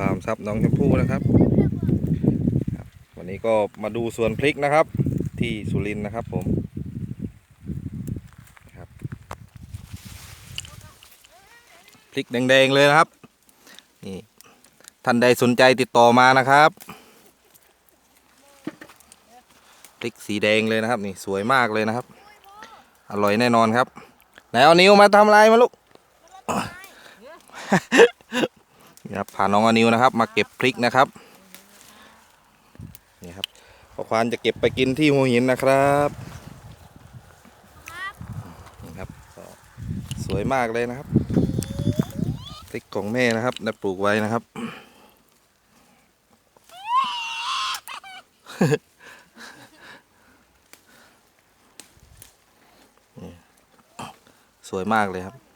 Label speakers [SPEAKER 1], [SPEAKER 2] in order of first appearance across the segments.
[SPEAKER 1] ฟาร์มซับน้องชมพู่นะครับ วันนี้ก็มาดูสวนพริกนะครับ ที่สุรินทร์นะครับผมครับพริกแดงๆเลยนะครับนี่ท่านใดสนใจติดต่อมานะครับพริกสีแดงเลยนะครับ นี่สวยมากเลยนะครับ อร่อยแน่นอนครับ ไหนเอานิ้วมาทำอะไรมาลูก นี่ครับพาน้องอนิวนะครับ มาเก็บพริกนะครับนี่ครับพ่อควานจะเก็บไปกินที่หัวหินนะครับนี่ครับสวยมากเลยนะครับพริกของแม่นะครับได้ปลูกไว้นะครับสวยมากเลยครับ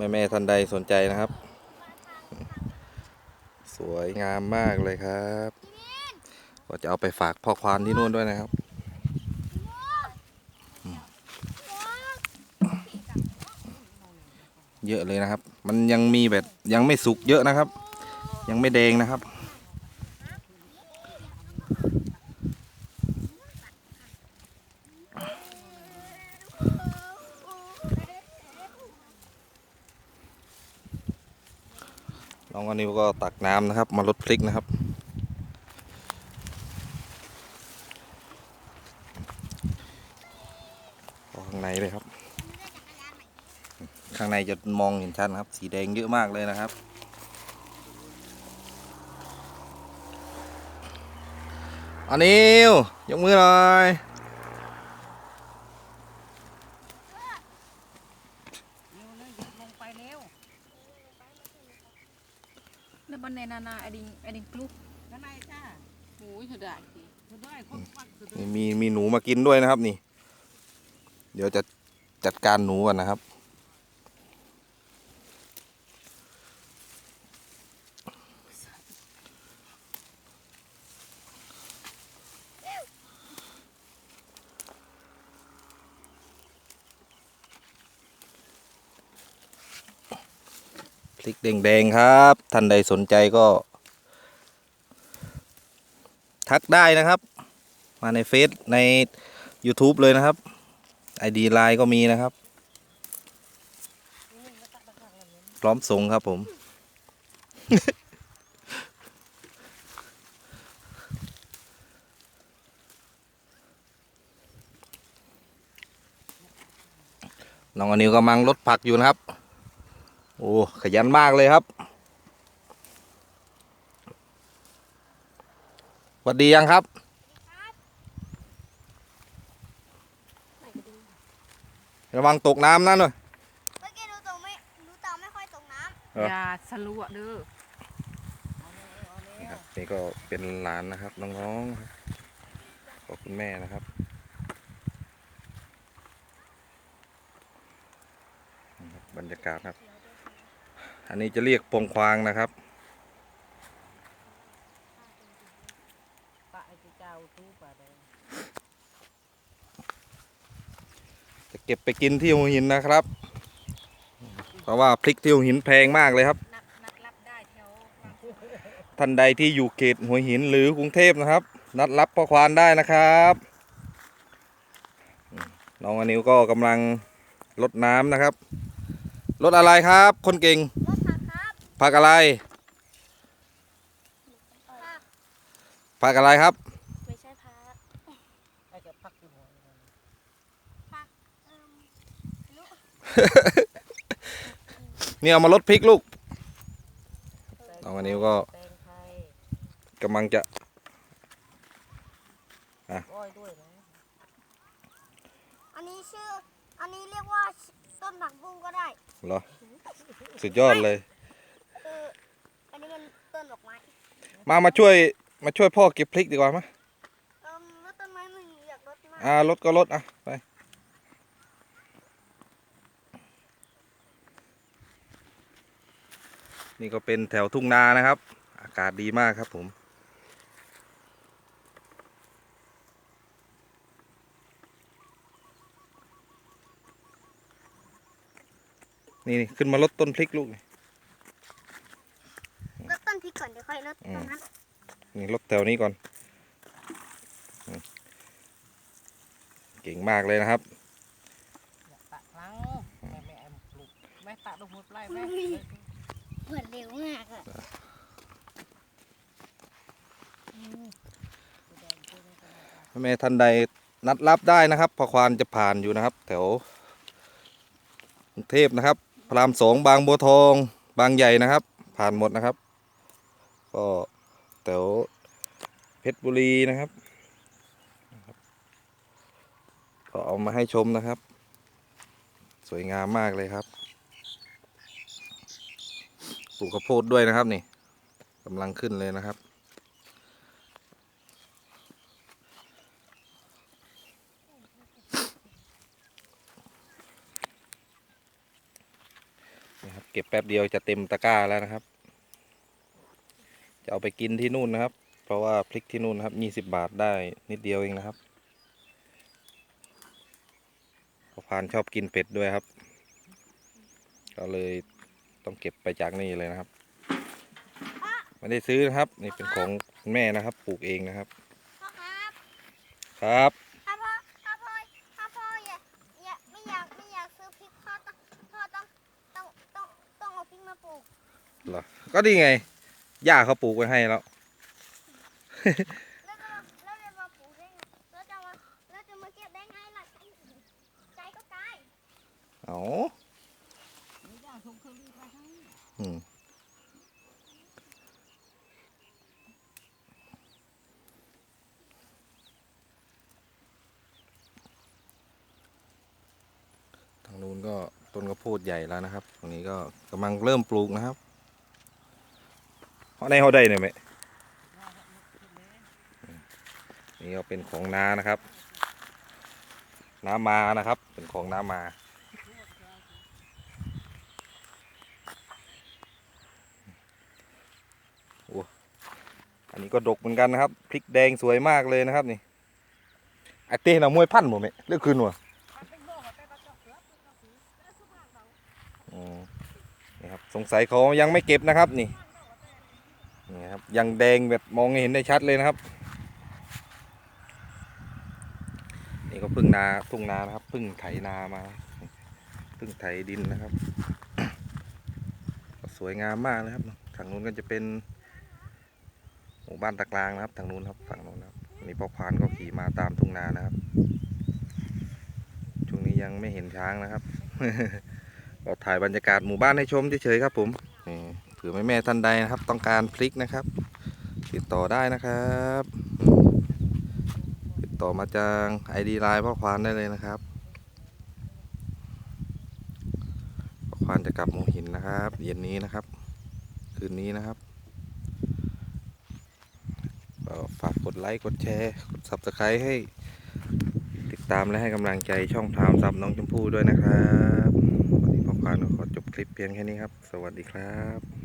[SPEAKER 1] ม่แม่ๆท่านใดสนใจนะครับ สวยงามมากเลยครับ ก็จะเอาไปฝากพ่อควานที่นู่นด้วยนะครับ เยอะเลยนะครับ มันยังมีแบบยังไม่สุกเยอะนะครับ ยังไม่แดงนะครับ น้องอันิวก็ตักน้ำนะครับ มาลดพริกนะครับ ข้างในเลยครับ ข้างในจะมองเห็นชัดนะครับ สีแดงเยอะมากเลยนะครับอันิวยกมือหน่อย
[SPEAKER 2] ลงไปเร็ว แล้วบันในนานาไอดิงไอดิงกลุก
[SPEAKER 3] นั่นไงจ้า
[SPEAKER 2] โอ้ยเธอได้สิ
[SPEAKER 3] สุดยอดคนฟักสุดยอ
[SPEAKER 1] นี่
[SPEAKER 3] ด
[SPEAKER 1] มีมีหนูมากินด้วยนะครับนี่ เดี๋ยวจะจัดการหนูก่อนนะครับ พริกแดงๆครับ ท่านใดสนใจก็ ทักได้นะครับ มาในเฟซใน YouTube เลยนะครับ ID ไลน์ก็มีนะครับ พร้อมส่งครับผม น้องอนิวกำลังลดผักอยู่นะครับ โอ้ขยันมากเลยครับสวัสดียังครับ ระวังตกน้ำนะหน่อย
[SPEAKER 4] เมื่อกี้ดูตรงไม่ดูตาไม่ค่อยตรงน้
[SPEAKER 1] เออ
[SPEAKER 2] อย่าสลัวเด้อ
[SPEAKER 1] นะครับนี่ก็เป็นหลานนะครับน้องๆครับขอบคุณแม่นะครับนี่ครับบรรยากาศครับ อันนี้จะเรียกปงควางนะครับ
[SPEAKER 3] จะ
[SPEAKER 1] เก็บไปกินที่หัวหินนะครับ เพราะว่าพริกที่หัวหินแพงมากเลยครับ ท่านใดที่อยู่เขตหัวหินหรือกรุงเทพนะครับ นัดรับพ่อควานได้นะครับน้องอนิวก็กำลังลดน้ำนะครับลดอะไรครับ คนเก่ง ผักอะไร
[SPEAKER 4] ผัก
[SPEAKER 1] ผักอะไรครับ
[SPEAKER 4] ไม่ใช่ผัก
[SPEAKER 3] ไอ้แกพักอยู่หัว
[SPEAKER 4] เอิ่มลูก
[SPEAKER 1] นี่เอามาลดพริกลูกน้องอันนี้ก็
[SPEAKER 3] แตงไทย
[SPEAKER 1] กำลังจะ
[SPEAKER 3] อ้อยด้วยนะ
[SPEAKER 4] อันนี้ชื่อ อันนี้เรียกว่าต้นผักบุ้งก็ได้
[SPEAKER 1] เหรอ สุดยอดเลย
[SPEAKER 4] มา
[SPEAKER 1] มาช่วยมาช่วยพ่อเก็บพริกดีกว่ามั้
[SPEAKER 4] ย
[SPEAKER 1] อ่าลดก็ลดอะไปนี่ก็เป็นแถวทุ่งนานะครับ อากาศดีมากครับผม นี่ขึ้นมาลดต้นพริกลูกนี่
[SPEAKER 4] ค่อยลดตรงนั้น
[SPEAKER 1] นี่ลดแถวนี้ก่อนอืมเก่งมากเลยนะครับ
[SPEAKER 3] อยากตะครั้งแม่แม่แอมปลูกแม่ตะดอกหมดไร่แม่
[SPEAKER 4] เหมือนเร็วมากอะ
[SPEAKER 1] แม่ท่านใดนัดรับได้นะครับพอควานจะผ่านอยู่นะครับ แถวกรุงเทพนะครับ พระรามสองบางบัวทอง บางใหญ่นะครับ ผ่านหมดนะครับ ก็แถวเพชรบุรีนะครับ ก็เอามาให้ชมนะครับ สวยงามมากเลยครับ ปลูกข้าวโพดด้วยนะครับนี่กำลังขึ้นเลยนะครับนะครับ เก็บแป๊บเดียวจะเต็มตะกร้าแล้วนะครับ จะเอาไปกินที่นู่นนะครับ เพราะว่าพริกที่นู่นนะครับยี่สิบบาทได้นิดเดียวเองนะครับพอพานชอบกินเป็ดด้วยครับ ก็เลยต้องเก็บไปจากนี่เลยนะครับ ไม่ได้ซื้อนะครับ นี่เป็นของคุณแม่นะครับ ปลูกเองนะครับ
[SPEAKER 4] พ่อครับ
[SPEAKER 1] ครับ
[SPEAKER 4] ถ้าพ่อถ้าพ่อถ้าพ่ออยากอยากไม่อยากไม่อยากซื้อพริกพ่อต้อง
[SPEAKER 1] หรอก็ดีไงย่าเขาปลูกไว้ให้แล้ว
[SPEAKER 4] แล้วจะมาแล้วจะมาปลูกได้ไงแล้วจะมาแล้วจะมาเก็บได้ไงล่ะใจก็ตาย
[SPEAKER 1] เอา
[SPEAKER 3] ไส่งเครื่องรีดไปให้
[SPEAKER 1] อืมทางนู้นก็ต้นข้าวโพดใหญ่แล้วนะครับ ตรงนี้ก็กำลังเริ่มปลูกนะครับ ในเขาได้เนี่ยไหมนี่ก็เป็นของนานะครับ น้ามานะครับ เป็นของน้ามา อันนี้ก็ดกเหมือนกันนะครับ พริกแดงสวยมากเลยนะครับนี่ไอเต้น่ะมวยพันหมดไหมเลือกคืนหมดอืมนี่ครับ สงสัยเขายังไม่เก็บนะครับนี่ นี่ครับยังแดงแบบมองเห็นได้ชัดเลยนะครับ นี่ก็พึ่งนาทุ่งนานะครับพึ่งไถนามาพึ่งไถดินนะครับ สวยงามมากเลยครับทางนู้นก็จะเป็นหมู่บ้านตะกลางนะครับทางนู้นครับฝั่งนู้นครับนี่พ่อพานก็ขี่มาตามทุ่งนานะครับช่วงนี้ยังไม่เห็นช้างนะครับก็ถ่ายบรรยากาศหมู่บ้านให้ชมเฉยๆครับผม ผื่อแม่แม่ท่านใดนะครับ ต้องการพลิกนะครับ ติดต่อได้นะครับ ติดต่อมาจางไอดีไลน์พ่อควานได้เลยนะครับพ่อควานจะกลับหมูหินนะครับ เย็นนี้นะครับ คืนนี้นะครับฝากกดไลค์กดแชร์กด subscribe ให้ติดตามและให้กำลังใจช่องทามซับน้องชมพู่ด้วยนะครับ วันนี้พ่อควานขอจบคลิปเพียงแค่นี้ครับ สวัสดีครับ